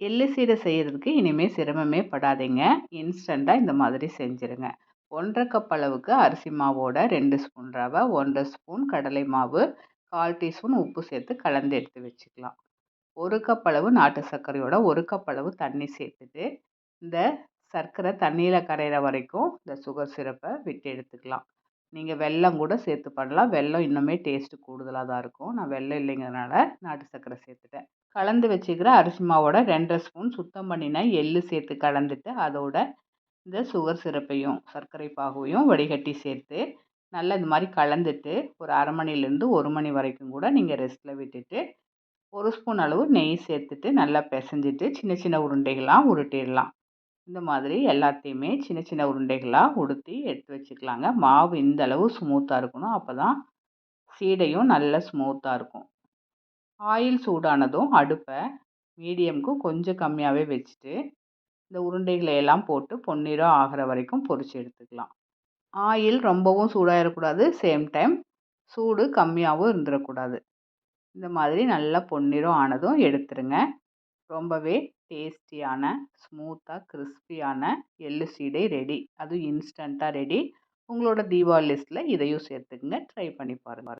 எள்ளு சீடை செய்கிறதுக்கு இனிமேல் சிரமமே படாதீங்க. இன்ஸ்டண்ட்டாக இந்த மாதிரி செஞ்சுருங்க. ஒன்றரை கப் அளவுக்கு அரிசி மாவோட ரெண்டு ஸ்பூன் ரவை ஒன்றரை ஸ்பூன் கடலை மாவு கால் டீஸ்பூன் உப்பு சேர்த்து கலந்து எடுத்து வச்சுக்கலாம். ஒரு கப் அளவு நாட்டு சர்க்கரையோட ஒரு கப் அளவு தண்ணி சேர்த்துட்டு இந்த சர்க்கரை தண்ணியில் கரையிற வரைக்கும் இந்த சுகர் சிரப்பை விட்டு எடுத்துக்கலாம். நீங்கள் வெல்லம் கூட சேர்த்து பண்ணலாம். வெல்லம் இன்னுமே டேஸ்ட்டு கூடுதலாக தான் இருக்கும். நான் வெல்லம் இல்லைங்கிறதுனால நாட்டு சர்க்கரை சேர்த்துட்டேன். கலந்து வச்சுக்கிற அரிசி மாவோட ரெண்டரை ஸ்பூன் சுத்தம் பண்ணின எள்ளு சேர்த்து கலந்துட்டு அதோட இந்த சுகர் சிரப்பையும் சர்க்கரை பாகுவையும் வடிகட்டி சேர்த்து நல்லா இந்த மாதிரி கலந்துட்டு ஒரு அரை மணிலேருந்து ஒரு மணி வரைக்கும் கூட நீங்கள் ரெஸ்ட்டில் விட்டுட்டு ஒரு ஸ்பூன் அளவு நெய் சேர்த்துட்டு நல்லா பிசைஞ்சிட்டு சின்ன சின்ன உருண்டைகளாக உருட்டிடலாம். இந்த மாதிரி எல்லாத்தையுமே சின்ன சின்ன உருண்டைகளாக உடுத்தி எடுத்து வச்சுக்கலாங்க. மாவு இந்த அளவு ஸ்மூத்தாக இருக்கணும். அப்போ தான் சீடையும் நல்ல ஸ்மூத்தாக இருக்கும். ஆயில் சூடானதும் அடுப்பை மீடியம்க்கும் கொஞ்சம் கம்மியாகவே வச்சுட்டு இந்த உருண்டைகளை எல்லாம் போட்டு பொன்னிறம் ஆகிற வரைக்கும் பொரிச்சு எடுத்துக்கலாம். ஆயில் ரொம்பவும் சூடாகிடக்கூடாது சேம் டைம் சூடு கம்மியாகவும் இருந்துடக்கூடாது இந்த மாதிரி நல்லா பொன்னிறம் ஆனதும் எடுத்துருங்க. ரொம்பவே டேஸ்டியான ஸ்மூத்தாக கிறிஸ்பியான எள்ளு சீடை ரெடி. அதுவும் இன்ஸ்டண்ட்டாக ரெடி. உங்களோட தீபாவளி லிஸ்ட்டில் இதையும் சேர்த்துக்குங்க. ட்ரை பண்ணி பாருங்கள்